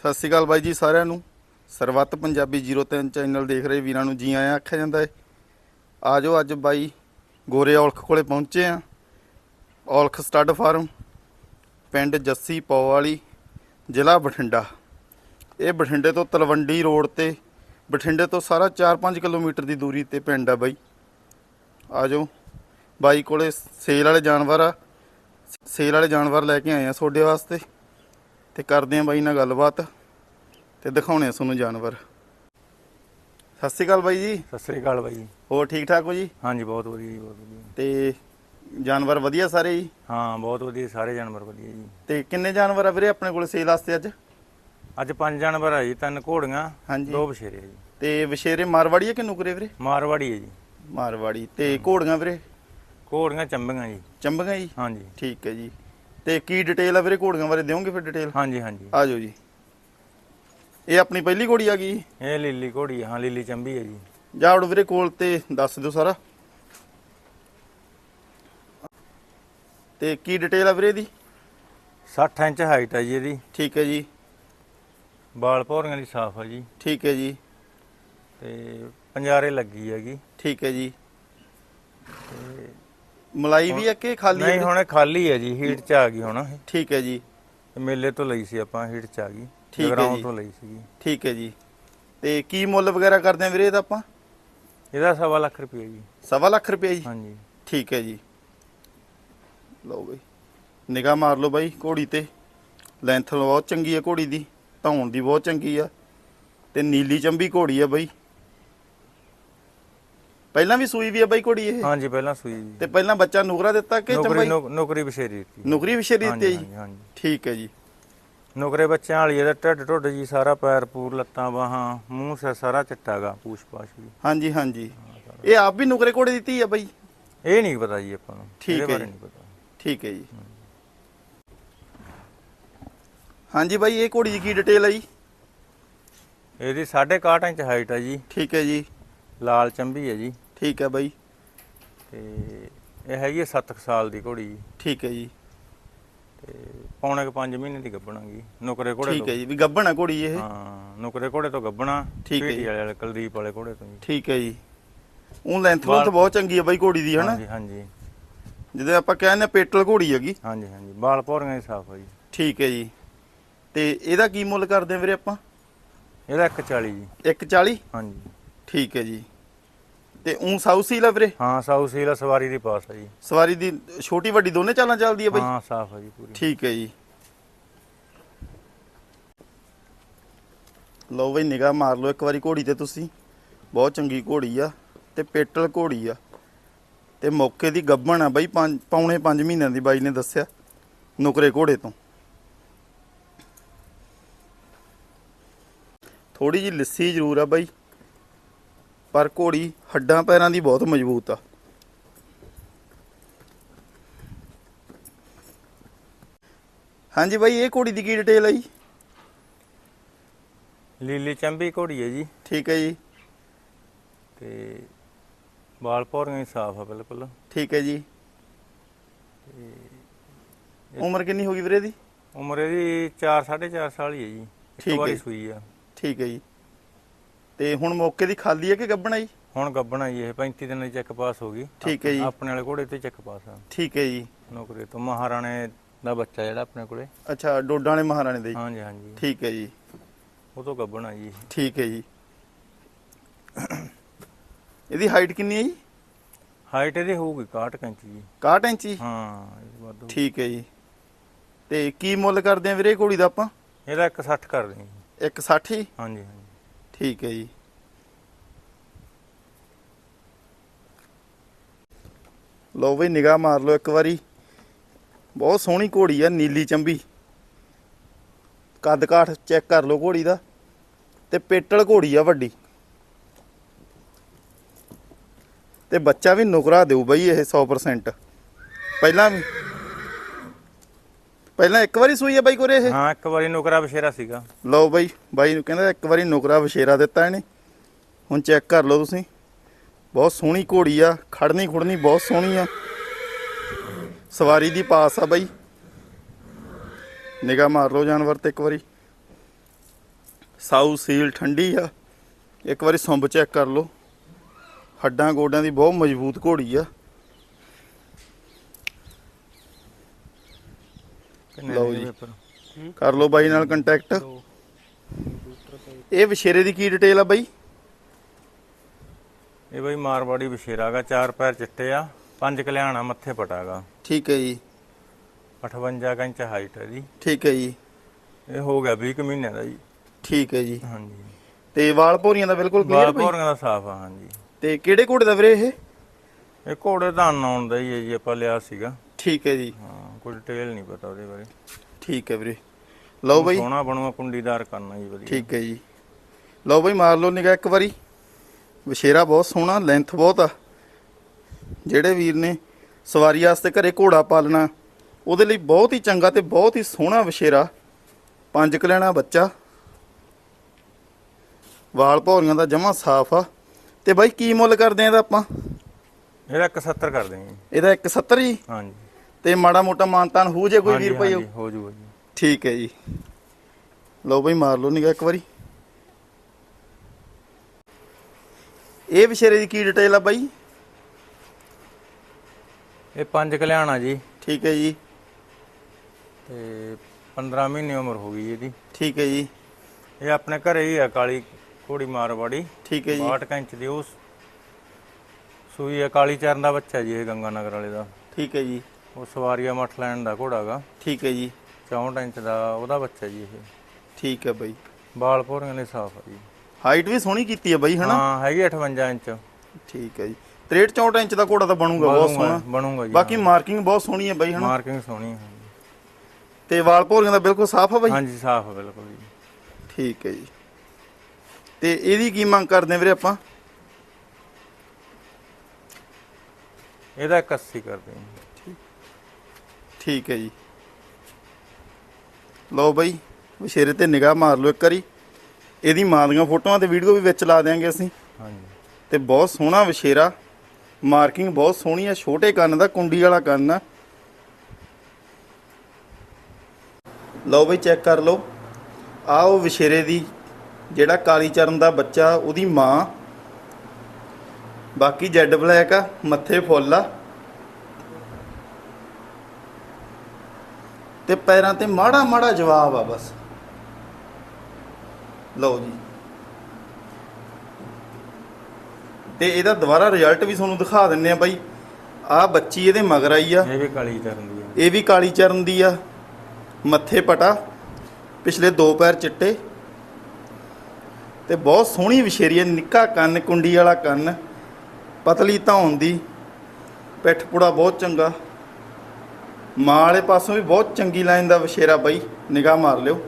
ਸਤਿ ਸ਼੍ਰੀ ਅਕਾਲ ਬਾਈ ਜੀ ਸਾਰਿਆਂ ਨੂੰ। ਸਰਵੱਤ ਪੰਜਾਬੀ 03 ਚੈਨਲ ਦੇਖ ਰਹੇ ਵੀਰਾਂ ਨੂੰ ਜੀ ਆਇਆਂ ਆਖਿਆ ਜਾਂਦਾ ਹੈ। ਆਜੋ ਅੱਜ ਬਾਈ ਗੋਰੇ ਔਲਖ ਕੋਲੇ ਪਹੁੰਚੇ ਆ। ਔਲਖ ਸਟੱਡ ਫਾਰਮ, ਪਿੰਡ ਜੱਸੀ ਪੌ ਵਾਲੀ ਜ਼ਿਲ੍ਹਾ ਬਠਿੰਡਾ। ਇਹ ਬਠਿੰਡੇ ਤੋਂ ਤਲਵੰਡੀ ਰੋਡ ਤੇ, ਬਠਿੰਡੇ ਤੋਂ ਸਾਰਾ 4-5 ਕਿਲੋਮੀਟਰ ਦੀ ਦੂਰੀ ਤੇ ਪਿੰਡ ਆ ਬਾਈ। ਆਜੋ ਬਾਈ ਕੋਲੇ ਸੇਲ ਵਾਲੇ ਜਾਨਵਰ ਆ। ਸੇਲ ਵਾਲੇ ਜਾਨਵਰ ਲੈ ਕੇ ਆਏ ਆ ਤੁਹਾਡੇ ਵਾਸਤੇ। ਤੇ ਕਰਦੇ ਆ ਬਾਈ ਨਾਲ ਗੱਲਬਾਤ ਤੇ ਦਿਖਾਉਣੇ ਆ ਤੁਹਾਨੂੰ ਜਾਨਵਰ। ਸਤਿ ਸ਼੍ਰੀ ਅਕਾਲ ਬਾਈ ਜੀ। ਸਤਿ ਸ੍ਰੀ ਅਕਾਲ ਬਾਈ ਹੋਰ ਠੀਕ ਠਾਕ ਹੋ ਜੀ? ਹਾਂਜੀ ਬਹੁਤ ਵਧੀਆ ਜੀ ਬਹੁਤ ਵਧੀਆ। ਤੇ ਜਾਨਵਰ ਵਧੀਆ ਸਾਰੇ ਜੀ? ਹਾਂ ਬਹੁਤ ਵਧੀਆ ਸਾਰੇ ਜਾਨਵਰ ਵਧੀਆ ਜੀ। ਤੇ ਕਿੰਨੇ ਜਾਨਵਰ ਆ ਵੀਰੇ ਆਪਣੇ ਕੋਲ ਸੇਲ ਵਾਸਤੇ ਅੱਜ? ਅੱਜ ਪੰਜ ਜਾਨਵਰ ਆ ਜੀ ਤਿੰਨ ਘੋੜੀਆਂ ਹਾਂਜੀ। ਦੋ ਬਸ਼ੇਰੇ ਆ ਜੀ। ਤੇ ਵਿਸ਼ੇਰੇ ਮਾਰਵਾੜੀ ਆ ਕਿ ਨੁਕਰੇ ਵੀਰੇ? ਮਾਰਵਾੜੀ ਹੈ ਜੀ। ਮਾਰਵਾੜੀ। ਤੇ ਘੋੜੀਆਂ ਵੀਰੇ? ਘੋੜੀਆਂ ਚੰਬੀਆਂ ਜੀ। ਚੰਬੀਆਂ ਜੀ? ਹਾਂਜੀ। ਠੀਕ ਹੈ ਜੀ। ਤੇ ਕੀ ਡਿਟੇਲ ਆ ਵੀਰੇ ਘੋੜੀਆਂ ਬਾਰੇ ਦਿਓਗੇ ਫਿਰ ਡਿਟੇਲ ਹਾਂਜੀ ਹਾਂਜੀ। ਆ ਜਾਓ ਜੀ। ਇਹ ਆਪਣੀ ਪਹਿਲੀ ਘੋੜੀ ਆ ਗਈ? ਇਹ ਲੀਲੀ ਘੋੜੀ ਆ, ਹਾਂ ਲੀਲੀ ਚੰਬੀ ਹੈ ਜੀ। ਜਾਵੜ ਵੀਰੇ ਕੋਲ ਤੇ ਦੱਸ ਦਿਓ ਸਾਰਾ। ਤੇ ਕੀ ਡਿਟੇਲ ਆ ਵੀਰੇ ਦੀ 60 ਇੰਚ ਹਾਈਟ ਹੈ ਜੀ ਇਹਦੀ। ਠੀਕ ਹੈ ਜੀ। ਬਾਲ ਭੌਰੀਆਂ ਦੀ ਸਾਫ਼ ਹੈ ਜੀ। ਠੀਕ ਹੈ ਜੀ। ਤੇ ਪੰਜਾਰੇ ਲੱਗੀ ਹੈਗੀ। ਠੀਕ ਹੈ ਜੀ। ਮਲਾਈ ਵੀ ਆ ਕਿ ਖਾਲੀ ਨਹੀਂ ਹੈ ਹੁਣ ਇਹ ਖਾਲੀ ਹੈ ਜੀ ਹੀਟ ਚ ਆ ਗਈ ਹੁਣ ਇਹ। ਠੀਕ ਹੈ ਜੀ। ਇਹ ਮੇਲੇ ਤੋਂ ਲਈ ਸੀ ਆਪਾਂ ਹੀਟ ਚ ਆ ਗਈ। ਠੀਕ ਹੈ ਜਗਰਾਉਂ ਜੀ। ਤੋਂ ਲਈ ਸੀਗੀ। ਠੀਕ ਹੈ ਜੀ। ਤੇ ਕੀ ਮੁੱਲ ਵਗੈਰਾ ਕਰਦੇ ਆ ਵੀਰੇ ਇਹਦਾ ਆਪਾਂ? ਇਹਦਾ ਸਵਾ ਲੱਖ ਰੁਪਏ ਜੀ। ਸਵਾ ਲੱਖ ਰੁਪਏ ਜੀ? ਹਾਂਜੀ। ਠੀਕ ਹੈ ਜੀ। ਲਓ ਬਈ ਨਿਗਾਹ ਮਾਰ ਲਓ ਬਾਈ ਘੋੜੀ ਤੇ। ਲੈਂਥ ਬਹੁਤ ਚੰਗੀ ਹੈ ਘੋੜੀ ਦੀ ਧੌਣ ਦੀ ਬਹੁਤ ਚੰਗੀ ਆ। ਤੇ ਨੀਲੀ ਚੰਬੀ ਘੋੜੀ ਆ ਬਾਈ। ਪਹਿਲਾਂ ਵੀ ਸੂਈ ਵੀ ਆ ਬਾਈ ਘੋੜੀ ਇਹ? ਹਾਂਜੀ ਪਹਿਲਾਂ ਸੂਈ ਜੀ ਤੇ ਪਹਿਲਾਂ ਬੱਚਾ ਨੁਕਰਾ ਦਿੱਤਾ ਕਿ ਨੌਕਰੀ ਚੰਬਾਈ? ਨੌਕਰੀ ਬਸ਼ੇਰੀ ਦਿੱਤੀ। ਨੁਕਰੀ ਵਿਸ਼ੇਰੀ ਦਿੱਤੀ ਹੈ ਹਾਂਜੀ ਜੀ ਹਾਂਜੀ। ਠੀਕ ਹੈ ਜੀ। ਨੌਕਰੇ ਬੱਚਿਆਂ ਵਾਲੀ ਇਹਦਾ ਢਿੱਡ ਢੁੱਡ ਜੀ ਸਾਰਾ ਪੈਰ ਪੂਰ ਲੱਤਾਂ ਬਾਹਾਂ ਮੂੰਹ ਸ ਸਾਰਾ ਚਿੱਟਾਗਾ ਪੂਛ ਪਾਛ ਵੀ। ਹਾਂਜੀ ਹਾਂਜੀ। ਇਹ ਆਪ ਵੀ ਨੁਕਰੇ ਘੋੜੇ ਦਿੱਤੀ ਆ ਬਾਈ? ਇਹ ਨਹੀਂ ਪਤਾ ਜੀ ਆਪਾਂ ਨੂੰ। ਠੀਕ ਇਹਦੇ ਹੈ ਬਾਰੇ ਜੀ। ਨਹੀਂ ਪਤਾ। ਠੀਕ ਹੈ ਜੀ। ਹਾਂਜੀ ਬਾਈ ਇਹ ਘੋੜੀ ਦੀ ਕੀ ਡਿਟੇਲ ਹੈ ਜੀ? ਇਹਦੀ 6.5 ਇੰਚ ਹਾਈਟ ਹੈ ਜੀ। ਠੀਕ ਹੈ ਜੀ। ਲਾਲ ਚੰਬੀ ਹੈ ਜੀ। ਠੀਕ ਹੈ ਬਾਈ। ਤੇ ਇਹ ਹੈਗੀ 7 ਸਾਲ ਦੀ ਘੋੜੀ ਜੀ। ਠੀਕ ਹੈ ਜੀ। ਤੇ ਪੌਣੇ ਕੁ 5 ਮਹੀਨੇ ਦੀ ਗੱਭਣਾਗੀ। ਨੌਕਰੇ ਘੋੜੇ ਠੀਕ ਹੈ ਜੀ ਵੀ ਗੱਭਣ ਆ ਘੋੜੀ ਇਹ? ਹਾਂ ਨੌਕਰੇ ਘੋੜੇ ਤੋਂ ਗੱਭਣਾ ਠੀਕ ਹੈ ਜੀ। ਵਾਲੇ ਕੁਲਦੀਪ ਵਾਲੇ ਘੋੜੇ ਤੋਂ ਠੀਕ ਹੈ ਜੀ। ਉਹ ਲੈਂਥ ਲੁੰਥ ਬਹੁਤ ਚੰਗੀ ਹੈ ਬਾਈ ਘੋੜੀ ਦੀ ਹਨਾ? ਹਾਂਜੀ ਹਾਂਜੀ। ਜਿਹਦੇ ਆਪਾਂ ਕਹਿੰਦੇ ਪੇਟਲ ਘੋੜੀ ਹੈਗੀ। ਹਾਂਜੀ ਹਾਂਜੀ। ਬਾਲ ਭੌਰੀਆਂ ਦੀ ਸਾਫ਼ ਹੈ ਜੀ। ਠੀਕ ਹੈ ਜੀ। ਤੇ ਇਹਦਾ ਕੀ ਮੁੱਲ ਕਰਦੇ ਆ ਵੀਰੇ ਆਪਾਂ? ਇਹਦਾ 140 ਜੀ। 140 ਹਾਂਜੀ। ਠੀਕ ਹੈ ਜੀ। ਤੇ ਉਂ ਸਾਊ ਸੀਲ ਆ ਵੀਰੇ? ਹਾਂ ਸਾਊ ਸੀਲ ਸਵਾਰੀ ਦੀ ਪਾਸ ਹੈ ਜੀ। ਸਵਾਰੀ ਦੀ ਛੋਟੀ ਵੱਡੀ ਦੋਨੇ ਚਾਲਾਂ ਚੱਲਦੀ ਹੈ ਬਾਈ? ਹਾਂ ਸਾਫ਼ ਹੈ ਜੀ ਪੂਰੀ। ਠੀਕ ਹੈ ਜੀ। ਲਓ ਬਈ ਨਿਗਾਹ ਮਾਰ ਲਓ ਇੱਕ ਵਾਰੀ ਘੋੜੀ ਤੇ ਤੁਸੀਂ। ਬਹੁਤ ਚੰਗੀ ਘੋੜੀ ਆ ਤੇ ਪੇਟਲ ਘੋੜੀ ਆ। ਤੇ ਮੌਕੇ ਦੀ ਗੱਭਣ ਆ ਬਾਈ ਪੰਜ ਪੌਣੇ 5 ਮਹੀਨਿਆਂ ਦੀ ਬਾਈ ਨੇ ਦੱਸਿਆ ਨੁਕਰੇ ਘੋੜੇ ਤੋਂ। ਥੋੜੀ ਜੀ ਲਿੱਸੀ ਜ਼ਰੂਰ ਆ ਬਾਈ। ਪਰ ਘੋੜੀ ਹੱਡਾਂ ਪੈਰਾਂ ਦੀ ਬਹੁਤ ਮਜ਼ਬੂਤ ਆ। ਹਾਂਜੀ ਬਾਈ ਇਹ ਘੋੜੀ ਦੀ ਕੀ ਡਿਟੇਲ ਹੈ ਜੀ? ਲੀਲੀ ਚੰਬੀ ਘੋੜੀ ਹੈ ਜੀ। ਠੀਕ ਹੈ ਜੀ। ਤੇ ਬਾਲ ਭੌਰੀਆਂ ਹੀ ਸਾਫ਼ ਆ ਬਿਲਕੁਲ। ਠੀਕ ਹੈ ਜੀ। ਉਮਰ ਕਿੰਨੀ ਹੋ ਗਈ ਵੀਰੇ ਦੀ ਉਮਰ ਇਹਦੀ 4 4.5 ਸਾਲ ਹੀ ਹੈ ਜੀ। ਠੀਕ ਇੱਕ ਹੈ। ਵਾਰੀ ਸੂਈ ਆ। ਠੀਕ ਹੈ ਜੀ। ਤੇ ਹੁਣ ਮੌਕੇ ਦੀ ਖਾਲੀ ਹੈ ਕਿ ਗੱਭਣ ਆ ਜੀ? ਹੁਣ ਗੱਬਣਾ ਜੀ ਇਹ 35 ਦਿਨਾਂ ਦੀ ਚੈੱਕ ਪਾਸ ਹੋ ਗਈ। ਠੀਕ ਹੈ ਜੀ। ਆਪਣੇ ਵਾਲੇ ਘੋੜੇ ਤੇ ਚੈੱਕ ਪਾਸ ਆ। ਠੀਕ ਹੈ ਜੀ। ਨੌਕਰੀ ਤੋਂ ਮਹਾਰਾਣੇ ਦਾ ਬੱਚਾ ਜਿਹੜਾ ਆਪਣੇ ਕੋਲੇ। ਅੱਛਾ ਡੋਡਾਂ ਵਾਲੇ ਮਹਾਰਾਣੇ ਦੇ ਜੀ? ਹਾਂਜੀ ਹਾਂਜੀ। ਠੀਕ ਹੈ ਜੀ। ਉਹ ਤੋਂ ਗੱਬਣਾ ਜੀ। ਠੀਕ ਹੈ ਜੀ। ਇਹਦੀ ਹਾਈਟ ਕਿੰਨੀ ਹੈ ਜੀ? ਹਾਈਟ ਇਹਦੀ ਹੋਊਗੀ 61 ਇੰਚ ਜੀ। 61 ਇੰਚੀ ਹਾਂ ਇਹ ਵਾਧੂ ਠੀਕ ਹੈ ਜੀ। ਤੇ ਕੀ ਮੁੱਲ ਕਰਦੇ ਆ ਵੀਰੇ ਘੋੜੀ ਦਾ ਆਪਾਂ? ਇਹਦਾ 160 ਕਰ ਦੇ ਜੀ। 160 ਹੀ? ਹਾਂਜੀ ਹਾਂਜੀ। ਠੀਕ ਹੈ ਜੀ। ਲਓ ਬਈ, ਨਿਗਾਹ ਮਾਰ ਲਓ ਇੱਕ ਵਾਰੀ। ਬਹੁਤ ਸੋਹਣੀ ਘੋੜੀ ਆ, ਨੀਲੀ ਚੰਬੀ। ਕੱਦ ਕਾਠ ਚੈੱਕ ਕਰ ਲਓ ਘੋੜੀ ਦਾ। ਤੇ ਪੇਟਲ ਘੋੜੀ ਆ ਵੱਡੀ। ਤੇ ਬੱਚਾ ਵੀ ਨੁਕਰਾ ਦੇਊ ਬਈ ਇਹ 100% ਪਹਿਲਾਂ ਵੀ ਪਹਿਲਾਂ ਇੱਕ ਵਾਰੀ ਸੂਈ ਆ ਬਾਈ ਕੋਰੇ ਇਹ? ਹਾਂ ਇੱਕ ਵਾਰੀ ਨੌਕਰਾ ਬਸ਼ੇਰਾ ਸੀਗਾ। ਲਓ ਬਾਈ ਬਾਈ ਨੂੰ ਕਹਿੰਦਾ ਇੱਕ ਵਾਰੀ ਨੁਕਰਾ ਵਿਸ਼ੇਰਾ ਦਿੱਤਾ ਇਹਨੇ। ਹੁਣ ਚੈੱਕ ਕਰ ਲਓ ਤੁਸੀਂ। ਬਹੁਤ ਸੋਹਣੀ ਘੋੜੀ ਆ ਖੜਨੀ ਖੁੜਨੀ ਬਹੁਤ ਸੋਹਣੀ ਆ। ਸਵਾਰੀ ਦੀ ਪਾਸ ਆ ਬਾਈ। ਨਿਗਾਹ ਮਾਰ ਲਓ ਜਾਨਵਰ ਤੇ ਇੱਕ ਵਾਰੀ। ਸਾਊ ਸੀਲ ਠੰਡੀ ਆ। ਇੱਕ ਵਾਰੀ ਸੁੰਬ ਚੈੱਕ ਕਰ ਲਓ। ਹੱਡਾਂ ਗੋਡਿਆਂ ਦੀ ਬਹੁਤ ਮਜ਼ਬੂਤ ਘੋੜੀ ਆ। ਲਓ ਜੀ। ਕਰ ਲਓ ਬਾਈ ਨਾਲ ਕੰਟੈਕਟ ਇਹ ਵਿਸ਼ੇਰੇ ਦੀ ਕੀ ਡਿਟੇਲ ਆ ਬਾਈ? ਇਹ ਬਈ ਮਾਰਵਾੜੀ ਬਸ਼ੇਰਾਗਾ ਚਾਰ ਪੈਰ ਚਿੱਟੇ ਆ ਪੰਜ ਕਲਿਆਣਾ ਮੱਥੇ ਪਟਾਗਾ ਠੀਕ ਹੈ ਜੀ। 58 ਕੁ ਇੰਚ ਹਾਈਟ ਹੈ ਜੀ। ਠੀਕ ਹੈ ਜੀ। ਇਹ ਹੋ ਗਿਆ 20 ਕੁ ਮਹੀਨਿਆਂ ਦਾ ਜੀ। ਠੀਕ ਹੈ ਜੀ। ਹਾਂਜੀ। ਤੇ ਵਾਲ ਭੋਰੀਆਂ ਦਾ ਬਿਲਕੁਲ ਕਲੀਅਰ ਬਾਈ? ਭੋਰੀਆਂ ਦਾ ਸਾਫ਼ ਆ ਹਾਂਜੀ। ਤੇ ਕਿਹੜੇ ਘੋੜੇ ਦਾ ਵੀਰੇ ਇਹ? ਇਹ ਘੋੜੇ ਦਾ ਨਾਉਣ ਦਾ ਹੀ ਹੈ ਜੀ ਆਪਾਂ ਲਿਆ ਸੀਗਾ। ਠੀਕ ਹੈ ਜੀ। ਹਾਂ ਕੋਈ ਡਿਟੇਲ ਨਹੀਂ ਪਤਾ ਉਹਦੇ ਬਾਰੇ। ਠੀਕ ਹੈ ਵੀਰੇ। ਲਓ ਬਾਈ। ਸੋਹਣਾ ਬਣੂਗਾ ਕੁੰਡੀਦਾਰ ਕਰਨਾ ਜੀ ਵਧੀਆ। ਠੀਕ ਹੈ ਜੀ। ਲਓ ਬਾਈ ਮਾਰ ਲਓ ਨਿਗਾਹ ਇੱਕ ਵਾਰੀ। ਵਿਸ਼ੇਰਾ ਬਹੁਤ ਸੋਹਣਾ ਲੈਂਥ ਬਹੁਤ ਆ। ਜਿਹੜੇ ਵੀਰ ਨੇ ਸਵਾਰੀ ਵਾਸਤੇ ਘਰੇ ਘੋੜਾ ਪਾਲਣਾ ਉਹਦੇ ਲਈ ਬਹੁਤ ਹੀ ਚੰਗਾ ਤੇ ਬਹੁਤ ਹੀ ਸੋਹਣਾ ਵਿਸ਼ੇਰਾ ਪੰਜ ਕਲਿਆਣਾ ਬੱਚਾ। ਵਾਲ ਭੌਰੀਆਂ ਦਾ ਜਮਾ ਸਾਫ਼ ਆ। ਤੇ ਬਾਈ ਕੀ ਮੁੱਲ ਕਰਦੇ ਆ ਇਹਦਾ ਆਪਾਂ? ਇਹਦਾ 71 ਕਰ ਦੇਂਗੇ ਇਹਦਾ 170 ਜੀ? ਹਾਂਜੀ। ਤੇ ਮਾੜਾ ਮੋਟਾ ਮਾਨਤਾਨ ਹੋ ਜੇ ਕੋਈ ਵੀਰ ਭਾਈ ਹੋ ਜੂਗਾ ਜੀ ਠੀਕ ਹੈ ਜੀ। ਲਓ ਬਈ ਮਾਰ ਲਓ ਨਿਗਾ ਇੱਕ ਵਾਰੀ। ਇਹ ਵਿਸ਼ੇਰੇ ਦੀ ਕੀ ਡਿਟੇਲ ਆ ਬਾਈ? ਇਹ ਪੰਜ ਕਲਿਆਣਾ ਜੀ। ਠੀਕ ਹੈ ਜੀ। ਤੇ 15 ਮਹੀਨੇ ਉਮਰ ਹੋ ਗਈ ਇਹਦੀ। ਠੀਕ ਹੈ ਜੀ। ਇਹ ਆਪਣੇ ਘਰੇ ਹੀ ਆ ਕਾਲੀ ਘੋੜੀ ਮਾਰਵਾੜੀ। ਠੀਕ ਹੈ ਜੀ। 62 ਇੰਚ ਦੀ ਉਸ ਸੂਈ ਹੈ ਕਾਲੀ ਚਰਨ ਦਾ ਬੱਚਾ ਜੀ ਇਹ ਗੰਗਾ ਨਗਰ ਵਾਲੇ ਦਾ। ਠੀਕ ਹੈ ਜੀ। ਉਹ ਸਵਾਰੀਆ ਮੱਠ ਲੈਣ ਦਾ ਘੋੜਾਗਾ ਠੀਕ ਹੈ ਜੀ। 64 ਇੰਚ ਦਾ ਉਹਦਾ ਬੱਚਾ ਜੀ ਇਹ। ਠੀਕ ਹੈ ਬਾਈ। ਬਾਲ ਭੋਰੀਆਂ ਦੇ ਸਾਫ਼ ਆ ਜੀ। ਹਾਈਟ ਵੀ ਸੋਹਣੀ ਕੀਤੀ ਹੈ ਬਾਈ ਹਨਾ ਹਾਂ ਹੈਗੀ 58 ਇੰਚ। ਠੀਕ ਹੈ ਜੀ। 63 64 ਇੰਚ ਦਾ ਘੋੜਾ ਤਾਂ ਬਣੂਗਾ ਬਹੁਤ ਸੋਹਣਾ। ਬਣੂਗਾ ਜੀ ਬਾਕੀ ਮਾਰਕਿੰਗ ਬਹੁਤ ਸੋਹਣੀ ਹੈ ਬਾਈ ਹਨਾ ਮਾਰਕਿੰਗ ਸੋਹਣੀ ਹੈ। ਤੇ ਵਾਲ ਭੋਰੀਆਂ ਦਾ ਬਿਲਕੁਲ ਸਾਫ਼ ਆ ਬਾਈ? ਹਾਂਜੀ ਸਾਫ਼ ਹੈ ਬਿਲਕੁਲ ਜੀ। ਠੀਕ ਹੈ ਜੀ। ਤੇ ਇਹਦੀ ਕੀ ਮੰਗ ਕਰਦੇ ਵੀਰੇ ਆਪਾਂ? ਇਹਦਾ 81 ਕਰਦੇ ਹਾਂ। ਠੀਕ ਹੈ ਜੀ। ਲਓ ਬਾਈ ਵਿਸ਼ੇਰੇ ਤੇ ਨਿਗਾਹ ਮਾਰ ਲਓ ਇੱਕ ਵਾਰੀ। ਇਹਦੀ ਮਾਂ ਦੀਆਂ ਫੋਟੋਆਂ ਤੇ ਵੀਡੀਓ ਵੀ ਵਿੱਚ ਲਾ ਦਿਆਂਗੇ ਅਸੀਂ। ਹਾਂਜੀ। ਤੇ ਬਹੁਤ ਸੋਹਣਾ ਵਿਸ਼ੇਰਾ ਮਾਰਕਿੰਗ ਬਹੁਤ ਸੋਹਣੀ ਆ ਛੋਟੇ ਕੰਨ ਦਾ ਕੁੰਡੀ ਵਾਲਾ ਕੰਨ ਆ। ਲਓ ਬਈ ਚੈੱਕ ਕਰ ਲਓ। ਆ ਉਹ ਵਿਸ਼ੇਰੇ ਦੀ ਜਿਹੜਾ ਕਾਲੀ ਚਰਨ ਦਾ ਬੱਚਾ ਉਹਦੀ ਮਾਂ। ਬਾਕੀ ਜੈਡ ਬਲੈਕ ਆ ਮੱਥੇ ਫੁੱਲ ਆ। ਤੇ ਪੈਰਾਂ ਤੇ ਮਾੜਾ ਮਾੜਾ ਜਵਾਬ ਆ ਬਸ। ਲਓ ਜੀ। ਤੇ ਇਹਦਾ ਦੁਬਾਰਾ ਰਿਜ਼ਲਟ ਵੀ ਤੁਹਾਨੂੰ ਦਿਖਾ ਦਿੰਨੇ ਆ ਬਾਈ। ਆ ਬੱਚੀ ਇਹਦੇ ਮਗਰ ਆਈ ਆ। ਇਹ ਵੀ ਕਾਲੀ ਚਰਨ ਦੀ ਹੈ ਇਹ ਵੀ ਕਾਲੀ ਚਰਨ ਦੀ ਆ। ਮੱਥੇ ਪਟਾ। ਪਿਛਲੇ ਦੋ ਪੈਰ ਚਿੱਟੇ। ਤੇ ਬਹੁਤ ਸੋਹਣੀ ਵਿਸ਼ੇਰੀ ਹੈ ਨਿੱਕਾ ਕੰਨ ਕੁੰਡੀ ਵਾਲਾ ਕੰਨ। ਪਤਲੀ ਧੌਣ ਦੀ। ਪਿੱਠ ਪੁੜਾ ਬਹੁਤ ਚੰਗਾ। ਮਾਂ ਵਾਲੇ ਪਾਸੋਂ ਵੀ ਬਹੁਤ ਚੰਗੀ ਲਾਈਨ ਦਾ ਵਿਸ਼ੇਰਾ ਬਈ ਨਿਗਾਹ ਮਾਰ ਲਿਓ।